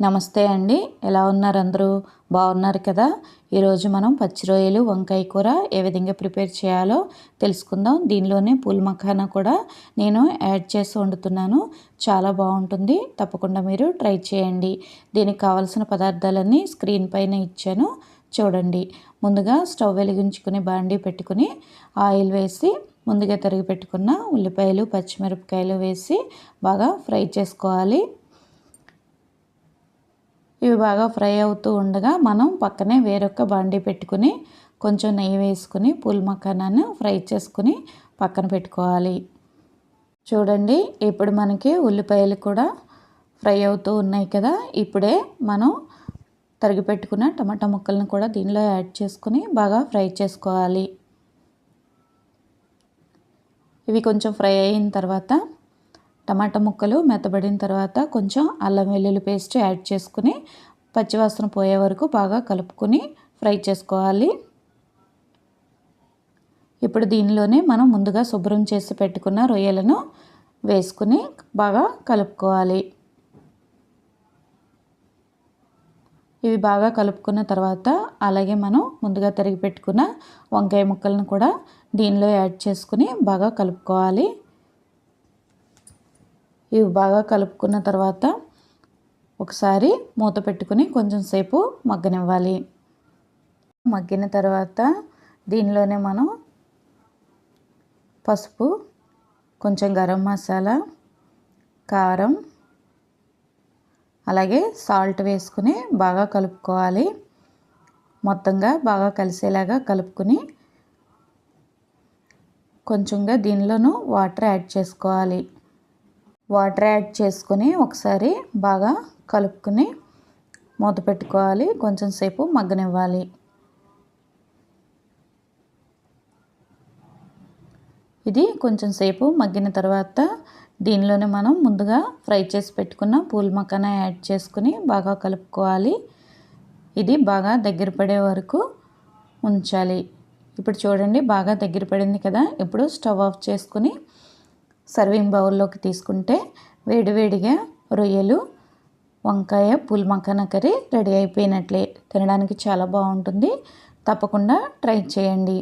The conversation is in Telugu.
నమస్తే అండి. ఎలా ఉన్నారు అందరూ? బాగున్నారు కదా? ఈరోజు మనం పచ్చి రొయ్యలు వంకాయ కూర ఏ విధంగా ప్రిపేర్ చేయాలో తెలుసుకుందాం. దీనిలోనే పూల్ మఖానా కూడా నేను యాడ్ చేసి వండుతున్నాను. చాలా బాగుంటుంది. తప్పకుండా మీరు ట్రై చేయండి. దీనికి కావలసిన పదార్థాలన్నీ స్క్రీన్ పైన ఇచ్చాను. చూడండి. ముందుగా స్టవ్ వెలిగించుకుని బాండీ పెట్టుకుని ఆయిల్ వేసి ముందుగా తరిగి పెట్టుకున్న ఉల్లిపాయలు పచ్చిమిరపకాయలు వేసి బాగా ఫ్రై చేసుకోవాలి. ఇవి బాగా ఫ్రై అవుతూ ఉండగా మనం పక్కనే వేరొక బాండి పెట్టుకుని కొంచెం నెయ్యి వేసుకుని పూల్ మకానాన్ని ఫ్రై చేసుకుని పక్కన పెట్టుకోవాలి. చూడండి ఇప్పుడు మనకి ఉల్లిపాయలు కూడా ఫ్రై అవుతూ ఉన్నాయి కదా. ఇప్పుడే మనం తరిగి పెట్టుకున్న టమాటా ముక్కలను కూడా దీనిలో యాడ్ చేసుకుని బాగా ఫ్రై చేసుకోవాలి. ఇవి కొంచెం ఫ్రై అయిన తర్వాత టమాటా ముక్కలు మెత్తబడిన తర్వాత కొంచెం అల్లం వెల్లుల్లి పేస్ట్ యాడ్ చేసుకుని పచ్చివాసన పోయే వరకు బాగా కలుపుకొని ఫ్రై చేసుకోవాలి. ఇప్పుడు దీనిలోనే మనం ముందుగా శుభ్రం చేసి పెట్టుకున్న రొయ్యలను వేసుకుని బాగా కలుపుకోవాలి. ఇవి బాగా కలుపుకున్న తర్వాత అలాగే మనం ముందుగా తరిగి పెట్టుకున్న వంకాయ ముక్కలను కూడా దీనిలో యాడ్ చేసుకుని బాగా కలుపుకోవాలి. ఇవి బాగా కలుపుకున్న తర్వాత ఒకసారి మూత పెట్టుకుని కొంచెం సేపు మగ్గనివ్వాలి. మగ్గిన తర్వాత దీనిలోనే మనం పసుపు కొంచెం గరం మసాలా కారం అలాగే సాల్ట్ వేసుకుని బాగా కలుపుకోవాలి. మొత్తంగా బాగా కలిసేలాగా కలుపుకుని కొంచెంగా దీనిలోనూ వాటర్ యాడ్ చేసుకోవాలి. వాటర్ యాడ్ చేసుకొని ఒకసారి బాగా కలుపుకుని మూత పెట్టుకోవాలి. కొంచెం సేపు మగ్గనివ్వాలి. ఇది కొంచెం సేపు మగ్గిన తర్వాత దీనిలోనే మనం ముందుగా ఫ్రై చేసి పెట్టుకున్న పూల్ మక్కన యాడ్ చేసుకుని బాగా కలుపుకోవాలి. ఇది బాగా దగ్గర పడే వరకు ఉంచాలి. ఇప్పుడు చూడండి బాగా దగ్గర పడింది కదా. ఇప్పుడు స్టవ్ ఆఫ్ చేసుకుని సర్వింగ్ బౌల్లోకి తీసుకుంటే వేడివేడిగా రొయ్యలు వంకాయ పుల్మకాన మక్కన కర్రీ రెడీ అయిపోయినట్లే. తినడానికి చాలా బాగుంటుంది. తప్పకుండా ట్రై చేయండి.